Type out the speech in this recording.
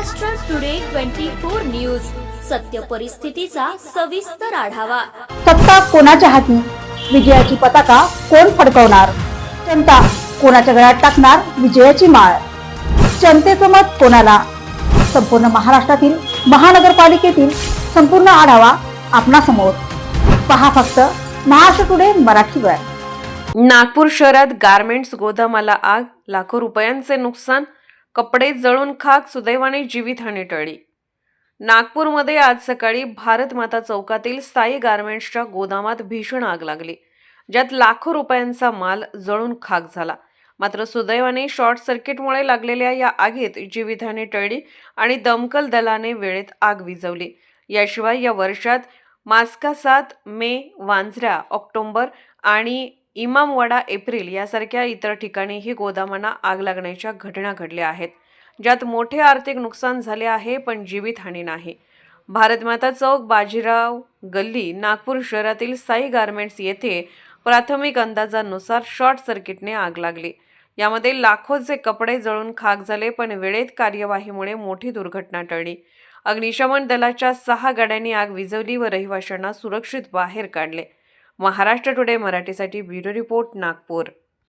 Maharashtra today twenty four news सत्य परिस्थितीचा सविस्तर आढावा. सत्ता कोणाच्या हाती? विजयाची पताका कोण फडकवणार? जनता कोणाच्या गळ्यात टाकणार विजयाची माळ? जनतेचं मत कोणाला? संपूर्ण महाराष्ट्रातील महानगरपालिकेतील संपूर्ण आढावा आपणासमोर. पहा फक्त महाराष्ट्र टुडे मराठीवर नागपूर शहरात गारमेंट्स गोदामाला आग लाखो रुपयांचे नुकसान कपडे जळून खाक सुदैवाने जीवितहानी टळली. नागपूरमध्ये आज सकाळी भारत माता चौकातील साई गारमेंट्सच्या गोदामात भीषण आग लागली. ज्यात लाखो रुपयांचा माल जळून खाक झाला. मात्र सुदैवाने शॉर्ट सर्किटमुळे लागलेल्या या आगीत जीवितहानी टळली आणि दमकल दलाने वेळेत आग विझवली. याशिवाय या वर्षात मास्का सात मे वांजऱ्या ऑक्टोंबर आणि इमामवाडा एप्रिल यासारख्या इतर ठिकाणीही गोदामांना आग लागण्याच्या घटना घडल्या आहेत. ज्यात मोठे आर्थिक नुकसान झाले आहे पण जीवितहानी नाही. भारतमाता चौक बाजीराव गल्ली नागपूर शहरातील साई गारमेंट्स येथे प्राथमिक अंदाजानुसार शॉर्ट सर्किटने आग लागली. यामध्ये लाखोचे कपडे जळून खाक झाले पण वेळेत कार्यवाहीमुळे मोठी दुर्घटना टळली. अग्निशमन दलाच्या सहा गाड्यांनी आग विझवली व रहिवाशांना सुरक्षित बाहेर काढले. महाराष्ट्र टुडे मराठीसाठी ब्युरो रिपोर्ट नागपूर.